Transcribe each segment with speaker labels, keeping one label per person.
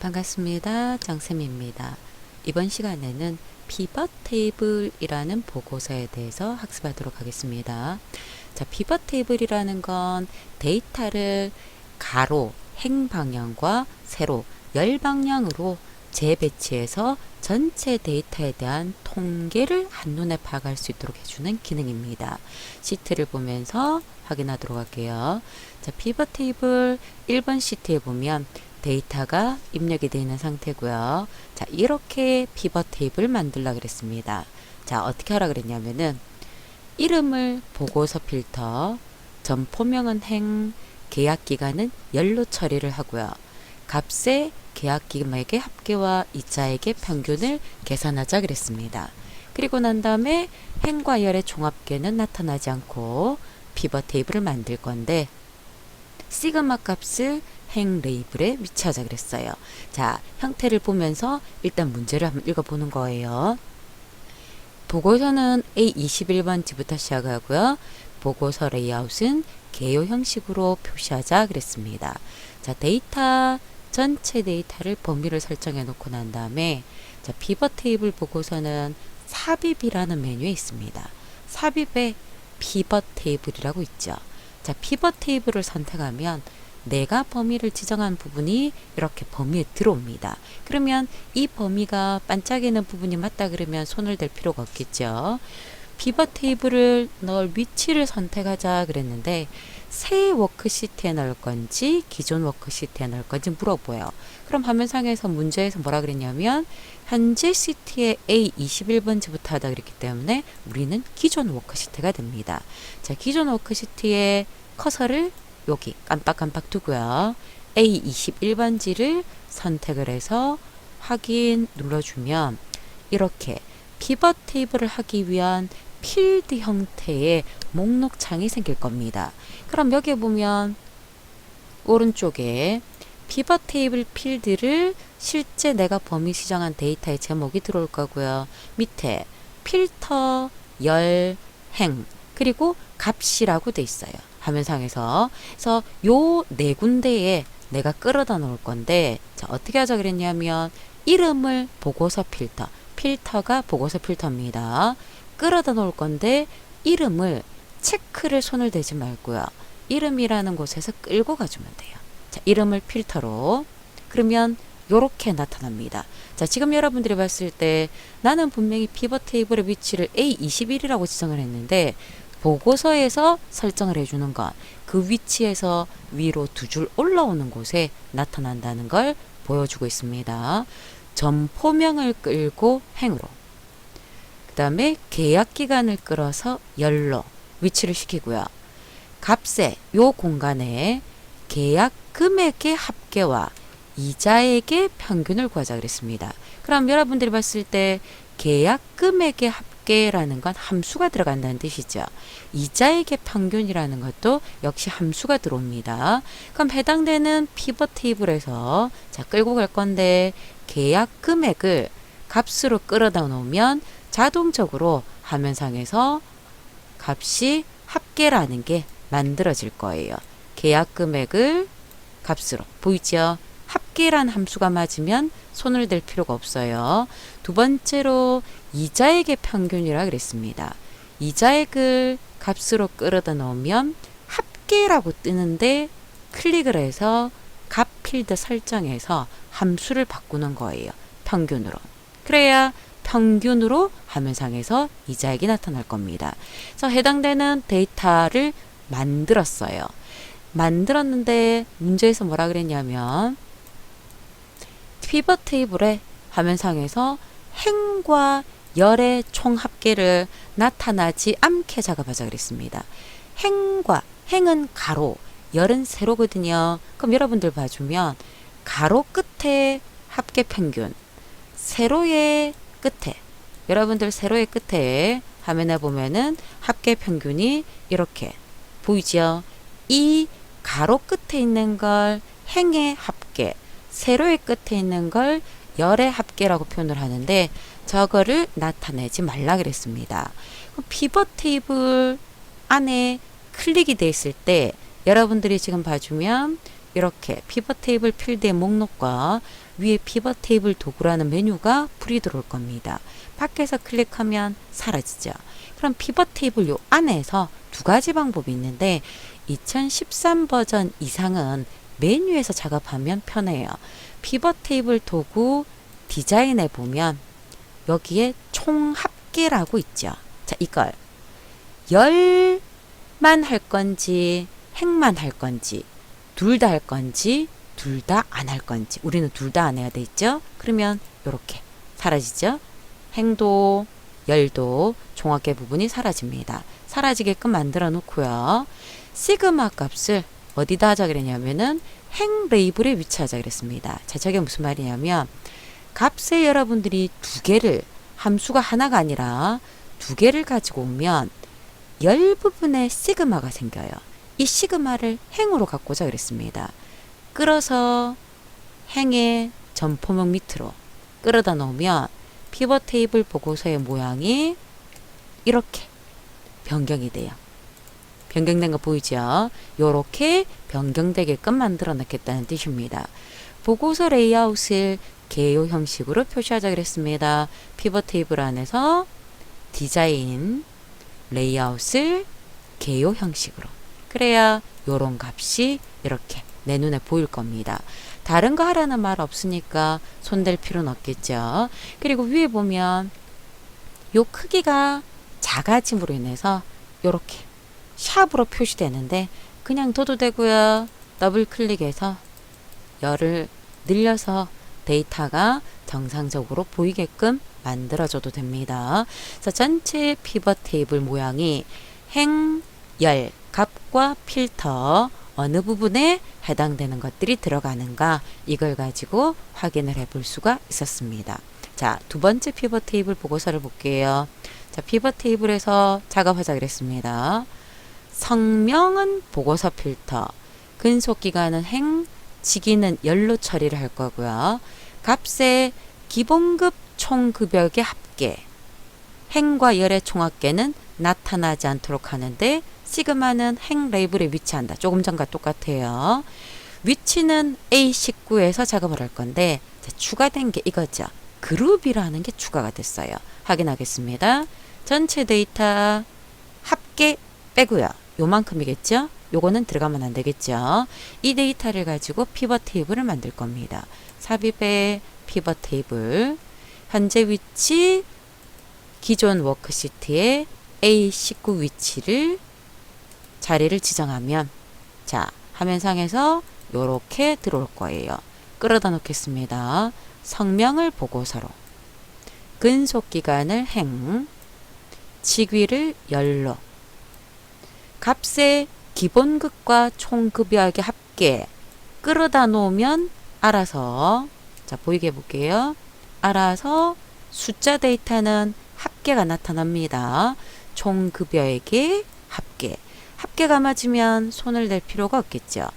Speaker 1: 반갑습니다. 장쌤입니다. 이번 시간에는 피벗 테이블이라는 보고서에 대해서 학습하도록 하겠습니다. 자, 피벗 테이블이라는 건 데이터를 가로, 행 방향과 세로, 열 방향으로 재배치해서 전체 데이터에 대한 통계를 한눈에 파악할 수 있도록 해주는 기능입니다. 시트를 보면서 확인하도록 할게요. 자, 피벗 테이블 1번 시트에 보면 데이터가 입력이 되어 있는 상태고요. 자, 이렇게 피벗 테이블 만들라 그랬습니다. 자, 어떻게 하라 그랬냐면은 이름을 보고서 필터, 점포명은 행, 계약 기간은 열로 처리를 하고요. 값의 계약 기금액의 합계와 이자액의 평균을 계산하자 그랬습니다. 그리고 난 다음에 행과 열의 종합계는 나타나지 않고 피벗 테이블을 만들 건데 시그마 값을 행 레이블에 위치하자 그랬어요. 자, 형태를 보면서 일단 문제를 한번 읽어보는 거예요. 보고서는 A21번지부터 시작하고요. 보고서 레이아웃은 개요 형식으로 표시하자 그랬습니다. 자, 데이터 전체 데이터를 범위를 설정해 놓고 난 다음에 자, 피벗 테이블 보고서는 삽입이라는 메뉴에 있습니다. 삽입에 피벗 테이블이라고 있죠. 자, 피벗 테이블을 선택하면 내가 범위를 지정한 부분이 이렇게 범위에 들어옵니다. 그러면 이 범위가 반짝이는 부분이 맞다 그러면 손을 댈 필요가 없겠죠. 피벗 테이블을 넣을 위치를 선택하자 그랬는데 새 워크시트에 넣을 건지 기존 워크시트에 넣을 건지 물어보여. 그럼 화면상에서 문제에서 뭐라 그랬냐면 현재 시트의 A21번지부터 하다 그랬기 때문에 우리는 기존 워크시트가 됩니다. 자, 기존 워크시트의 커서를 여기 깜빡깜빡 두고요. A21번지를 선택을 해서 확인 눌러주면 이렇게 피벗 테이블을 하기 위한 필드 형태의 목록창이 생길 겁니다. 그럼 여기 보면 오른쪽에 피벗 테이블 필드를 실제 내가 범위 지정한 데이터의 제목이 들어올 거고요. 밑에 필터, 열, 행, 그리고 값이라고 돼 있어요. 화면상에서. 그래서 요 네 군데에 내가 끌어다 놓을 건데, 자, 어떻게 하자 그랬냐면, 이름을 보고서 필터, 필터가 보고서 필터입니다. 끌어다 놓을 건데, 이름을 체크를 손을 대지 말고요. 이름이라는 곳에서 끌고 가주면 돼요. 자, 이름을 필터로. 그러면 요렇게 나타납니다. 자, 지금 여러분들이 봤을 때 나는 분명히 피벗 테이블의 위치를 A21이라고 지정을 했는데 보고서에서 설정을 해주는 건그 위치에서 위로 두 줄 올라오는 곳에 나타난다는 걸 보여주고 있습니다. 점포명을 끌고 행으로. 그 다음에 계약 기간을 끌어서 열로 위치를 시키고요. 값의 요 공간에 계약 금액의 합계와 이자액의 평균을 구하자 그랬습니다. 그럼 여러분들이 봤을 때 계약 금액의 합계라는 건 함수가 들어간다는 뜻이죠. 이자액의 평균이라는 것도 역시 함수가 들어옵니다. 그럼 해당되는 피벗 테이블에서 자 끌고 갈 건데 계약 금액을 값으로 끌어다 놓으면 자동적으로 화면상에서 값이 합계라는 게 만들어질 거예요. 계약 금액을 값으로 보이죠? 합계란 함수가 맞으면 손을 댈 필요가 없어요. 두 번째로 이자액의 평균이라 그랬습니다. 이자액을 값으로 끌어다 놓으면 합계라고 뜨는데 클릭을 해서 값 필드 설정해서 함수를 바꾸는 거예요. 평균으로. 그래야 평균으로 화면상에서 이자액이 나타날 겁니다. 그래서 해당되는 데이터를 만들었어요. 만들었는데 문제에서 뭐라 그랬냐면 피벗 테이블의 화면상에서 행과 열의 총 합계를 나타나지 않게 작업하자 그랬습니다. 행과 행은 가로, 열은 세로거든요. 그럼 여러분들 봐주면 가로 끝에 합계 평균, 세로의 끝에 여러분들 세로의 끝에 화면에 보면은 합계 평균이 이렇게 보이죠? 이 가로 끝에 있는 걸 행의 합계, 세로의 끝에 있는 걸 열의 합계라고 표현을 하는데 저거를 나타내지 말라 그랬습니다. 피벗 테이블 안에 클릭이 돼 있을 때 여러분들이 지금 봐주면 이렇게 피벗 테이블 필드의 목록과 위에 피벗 테이블 도구라는 메뉴가 불이 들어올 겁니다. 밖에서 클릭하면 사라지죠. 그럼 피벗 테이블 요 안에서 두 가지 방법이 있는데 2013 버전 이상은 메뉴에서 작업하면 편해요. 피벗 테이블 도구 디자인에 보면 여기에 총 합계라고 있죠. 자, 이걸 열만 할 건지 행만 할 건지 둘 다 할 건지 둘 다 안 할 건지 우리는 둘 다 안 해야 돼 있죠. 그러면 이렇게 사라지죠. 행도 열도 종합계 부분이 사라집니다. 사라지게끔 만들어 놓고요. 시그마 값을 어디다 하자 그랬냐면은 행 레이블에 위치하자 그랬습니다. 자, 저게 무슨 말이냐면 값에 여러분들이 두 개를 함수가 하나가 아니라 두 개를 가지고 오면 열 부분에 시그마가 생겨요. 이 시그마를 행으로 갖고자 그랬습니다. 끌어서 행의 점포목 밑으로 끌어다 놓으면 피벗 테이블 보고서의 모양이 이렇게 변경이 돼요. 변경된 거 보이죠? 요렇게 변경되게끔 만들어 놓겠다는 뜻입니다. 보고서 레이아웃을 개요 형식으로 표시하자 그랬습니다. 피벗 테이블 안에서 디자인 레이아웃을 개요 형식으로 그래야 요런 값이 이렇게 내 눈에 보일 겁니다. 다른 거 하라는 말 없으니까 손댈 필요는 없겠죠. 그리고 위에 보면 요 크기가 작아짐으로 인해서 요렇게 샵으로 표시되는데 그냥 둬도 되고요. 더블 클릭해서 열을 늘려서 데이터가 정상적으로 보이게끔 만들어줘도 됩니다. 자, 전체 피벗 테이블 모양이 행, 열, 값과 필터 어느 부분에 해당되는 것들이 들어가는가 이걸 가지고 확인을 해 볼 수가 있었습니다. 자, 두 번째 피벗 테이블 보고서를 볼게요. 자, 피벗 테이블에서 작업하자 그랬습니다. 성명은 보고서 필터, 근속 기간은 행, 지기는 열로 처리를 할 거고요. 값의 기본급 총급역의 합계, 행과 열의 총합계는 나타나지 않도록 하는데 시그마는 행 레이블에 위치한다. 조금 전과 똑같아요. 위치는 A19에서 작업을 할 건데 자, 추가된 게 이거죠. 그룹이라는 게 추가가 됐어요. 확인하겠습니다. 전체 데이터 합계 빼고요. 요만큼이겠죠? 요거는 들어가면 안 되겠죠? 이 데이터를 가지고 피벗 테이블을 만들 겁니다. 삽입의 피벗 테이블 현재 위치 기존 워크시트의 A19 위치를 자리를 지정하면 자 화면상에서 요렇게 들어올 거예요. 끌어다 놓겠습니다. 성명을 보고서로 근속 기간을 행 직위를 열로 값의 기본급과 총급여하게 합계 끌어다 놓으면 알아서 자 보이게 해볼게요. 알아서 숫자 데이터는 합계가 나타납니다. 총급여에게 합계. 합계가 맞으면 손을 댈 필요가 없겠죠.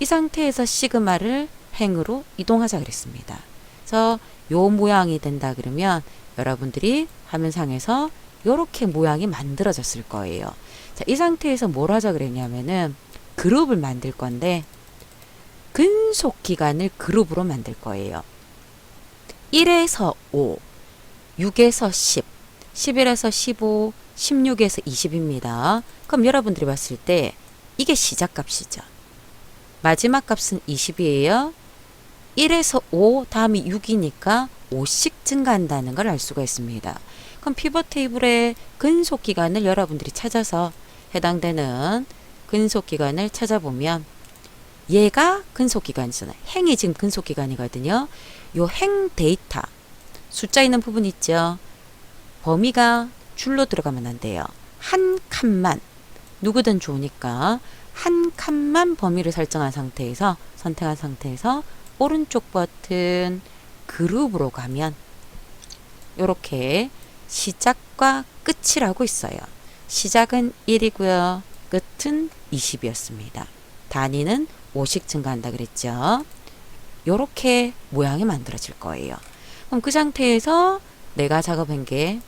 Speaker 1: 이 상태에서 시그마를 행으로 이동하자 그랬습니다. 그래서 요 모양이 된다 그러면 여러분들이 화면상에서 요렇게 모양이 만들어졌을 거예요. 자, 이 상태에서 뭘 하자 그랬냐면은 그룹을 만들 건데 근속 기간을 그룹으로 만들 거예요. 1에서 5, 6에서 10, 11에서 15, 16에서 20입니다. 그럼 여러분들이 봤을 때 이게 시작 값이죠. 마지막 값은 20이에요. 1에서 5 다음이 6이니까 5씩 증가한다는 걸 알 수가 있습니다. 그럼 피벗 테이블의 근속 기간을 여러분들이 찾아서 해당되는 근속 기간을 찾아보면 얘가 근속 기간이잖아요. 행이 지금 근속 기간이거든요. 요 행 데이터 숫자 있는 부분 있죠. 범위가 줄로 들어가면 안 돼요. 한 칸만 누구든 좋으니까 한 칸만 범위를 설정한 상태에서 선택한 상태에서 오른쪽 버튼 그룹으로 가면 이렇게 시작과 끝이라고 있어요. 시작은 1이고요. 끝은 20이었습니다. 단위는 5씩 증가한다 그랬죠. 요렇게 모양이 만들어질 거예요. 그럼 그 상태에서 내가 작업한 게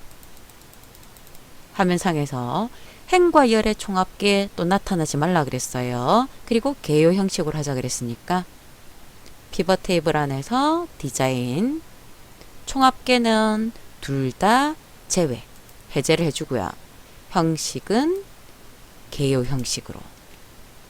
Speaker 1: 화면상에서 행과 열의 총합계 또 나타나지 말라 그랬어요. 그리고 개요 형식으로 하자 그랬으니까 피벗 테이블 안에서 디자인 총합계는 둘 다 제외 해제를 해주고요. 형식은 개요 형식으로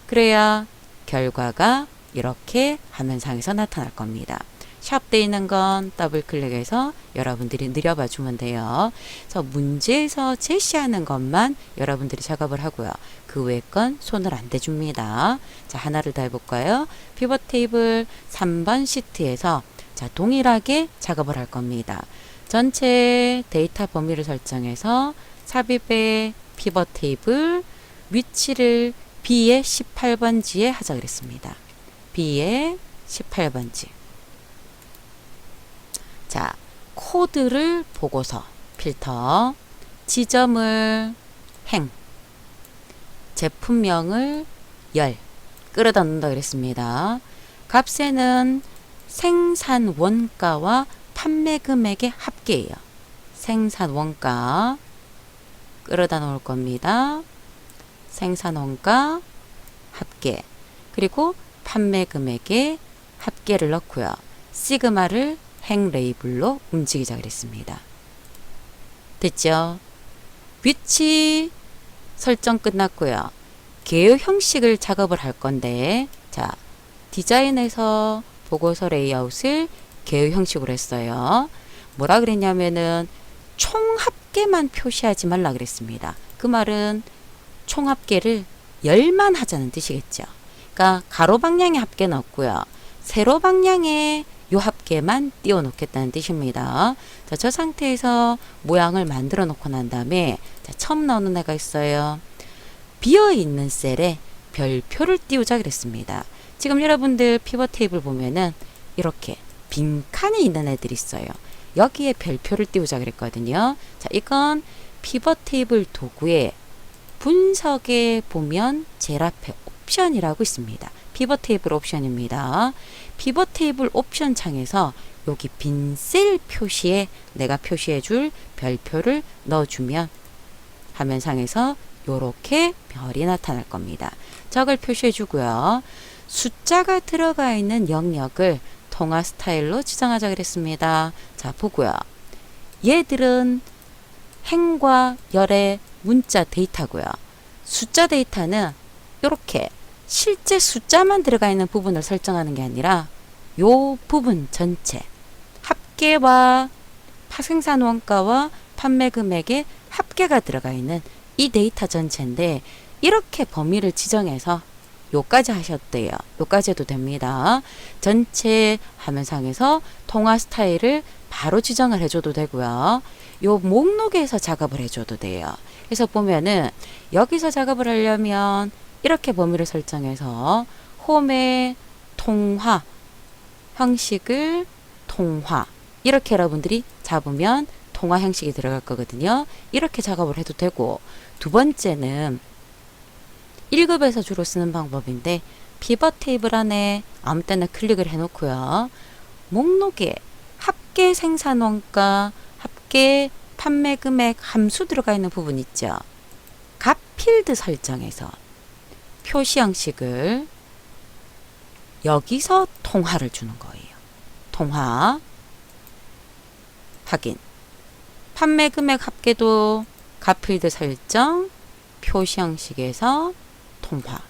Speaker 1: 그래야 결과가 이렇게 화면상에서 나타날 겁니다. 샵돼 있는 건 더블 클릭해서 여러분들이 느려봐 주면 돼요. 그래서 문제에서 제시하는 것만 여러분들이 작업을 하고요. 그 외 건 손을 안 대줍니다. 자, 하나를 더 해볼까요? 피벗 테이블 3번 시트에서 자, 동일하게 작업을 할 겁니다. 전체 데이터 범위를 설정해서 삽입의 피벗 테이블 위치를 B의 18번지에 하자 그랬습니다. B의 18번지. 자, 코드를 보고서 필터, 지점을 행, 제품명을 열, 끌어다 놓는다 그랬습니다. 값에는 생산 원가와 판매 금액의 합계예요. 생산 원가 끌어다 놓을 겁니다. 생산 원가 합계 그리고 판매 금액의 합계를 넣고요. 시그마를 행 레이블로 움직이자 그랬습니다. 됐죠? 위치 설정 끝났고요. 개요 형식을 작업을 할 건데 자 디자인에서 보고서 레이아웃을 개요 형식으로 했어요. 뭐라 그랬냐면은 총합 계만 표시하지 말라 그랬습니다. 그 말은 총합계를 열만 하자는 뜻이겠죠. 그러니까 가로 방향의 합계는 없고요. 세로 방향의 요 합계만 띄워놓겠다는 뜻입니다. 자, 저 상태에서 모양을 만들어 놓고 난 다음에 자, 처음 나오는 애가 있어요. 비어 있는 셀에 별표를 띄우자 그랬습니다. 지금 여러분들 피벗 테이블 보면은 이렇게 빈칸이 있는 애들이 있어요. 여기에 별표를 띄우자 그랬거든요. 자, 이건 피벗 테이블 도구에 분석에 보면 제일 앞에 옵션이라고 있습니다. 피벗 테이블 옵션입니다. 피벗 테이블 옵션 창에서 여기 빈 셀 표시에 내가 표시해 줄 별표를 넣어주면 화면상에서 이렇게 별이 나타날 겁니다. 저걸 표시해 주고요. 숫자가 들어가 있는 영역을 통화 스타일로 지정하자 그랬습니다. 자, 보고요. 얘들은 행과 열의 문자 데이터고요. 숫자 데이터는 이렇게 실제 숫자만 들어가 있는 부분을 설정하는 게 아니라 요 부분 전체 합계와 파생산 원가와 판매 금액의 합계가 들어가 있는 이 데이터 전체인데 이렇게 범위를 지정해서 요까지 하셨대요. 요까지 해도 됩니다. 전체 화면상에서 통화 스타일을 바로 지정을 해줘도 되고요. 요 목록에서 작업을 해줘도 돼요. 그래서 보면은 여기서 작업을 하려면 이렇게 범위를 설정해서 홈의 통화 형식을 통화 이렇게 여러분들이 잡으면 통화 형식이 들어갈 거거든요. 이렇게 작업을 해도 되고 두 번째는 1급에서 주로 쓰는 방법인데 피벗 테이블 안에 아무 때나 클릭을 해 놓고요. 목록에 합계 생산 원가, 합계 판매 금액 함수 들어가 있는 부분 있죠. 값 필드 설정에서 표시 형식을 여기서 통화를 주는 거예요. 통화 확인 판매 금액 합계도 값 필드 설정 표시 형식에서 통화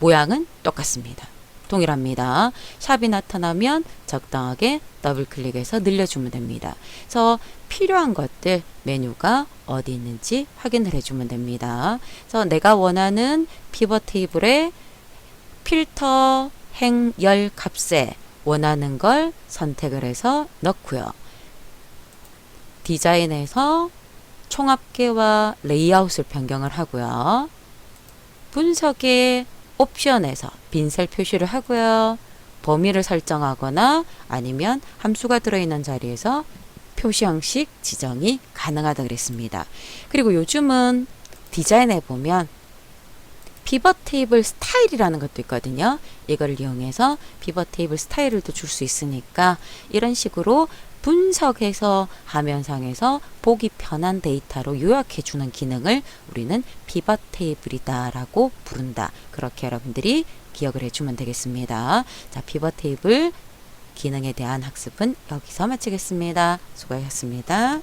Speaker 1: 모양은 똑같습니다. 동일합니다. 샵이 나타나면 적당하게 더블 클릭해서 늘려주면 됩니다. 그래서 필요한 것들 메뉴가 어디 있는지 확인을 해주면 됩니다. 그래서 내가 원하는 피벗 테이블에 필터 행열 값에 원하는 걸 선택을 해서 넣고요. 디자인에서 총합계와 레이아웃을 변경을 하고요. 분석의 옵션에서 빈셀 표시를 하고요. 범위를 설정하거나 아니면 함수가 들어있는 자리에서 표시 형식 지정이 가능하다 그랬습니다. 그리고 요즘은 디자인에 보면 피벗 테이블 스타일이라는 것도 있거든요. 이걸 이용해서 피벗 테이블 스타일을 또 줄 수 있으니까 이런 식으로 분석해서 화면상에서 보기 편한 데이터로 요약해 주는 기능을 우리는 피벗 테이블이다라고 부른다. 그렇게 여러분들이 기억을 해주면 되겠습니다. 자, 피벗 테이블 기능에 대한 학습은 여기서 마치겠습니다. 수고하셨습니다.